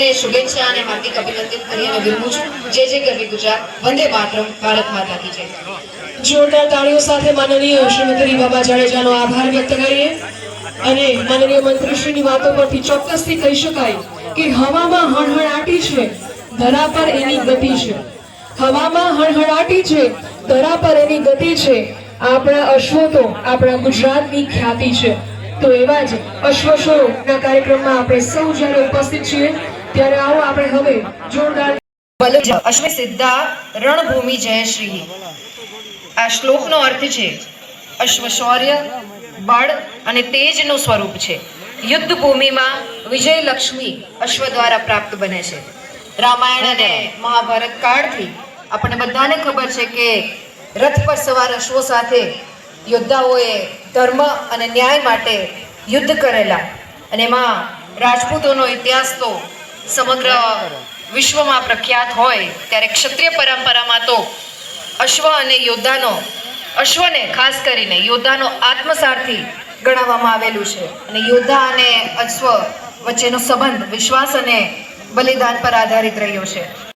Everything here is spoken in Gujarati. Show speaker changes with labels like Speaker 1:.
Speaker 1: હાર્દિક અભિનંદન કરીને વિરમું છું. જે જે ગરવી ગુજરાત. વંદે માતરમ, ભારત માતા કી જય.
Speaker 2: જોરદાર તાળીઓ સાથે માનનીય શ્રીમતી રીવાબા જાડેજાનો આભાર વ્યક્ત કરીએ અને માનનીય મંત્રીશ્રીની વાતો પરથી ચોક્કસથી કહી શકાય કે હવામાં હણહણાટી છે, ધરા પર એની ગતિ છે. હવામાં હણહણાટી છે, ધરા પર એની ગતિ છે. આપણા અશ્વો તો આપણા ગુજરાતની ખ્યાતિ છે. તો એવા જ અશ્વ શોના કાર્યક્રમમાં આપણે સૌ જ્યારે ઉપસ્થિત છીએ ત્યારે આવો આપણે હવે જોરદાર
Speaker 1: અશ્વ સિદ્ધા રણભૂમિ જયશ્રી આ શ્લોકનો અર્થ છે, અશ્વ શૌર્ય, બળ અને તેજનું સ્વરૂપ છે. યુદ્ધ ભૂમિમાં વિજય લક્ષ્મી અશ્વ દ્વારા પ્રાપ્ત બને છે. રામાયણ અને મહાભારત કાળથી આપણને બધાને ખબર છે કે રથ પર સવાર અશ્વો સાથે યોદ્ધાઓએ ધર્મ અને ન્યાય માટે યુદ્ધ કરેલા. અને એમાં રાજપૂતોનો ઇતિહાસ તો સમગ્ર વિશ્વમાં પ્રખ્યાત હોય ત્યારે ક્ષત્રિય પરંપરામાં તો અશ્વ અને યોદ્ધાનો, અશ્વને ખાસ કરીને યોદ્ધાનો આત્મસારથી ગણાવવામાં આવેલું છે. અને યોદ્ધા અને અશ્વ વચ્ચેનો સંબંધ વિશ્વાસ અને બલિદાન પર આધારિત રહ્યો છે.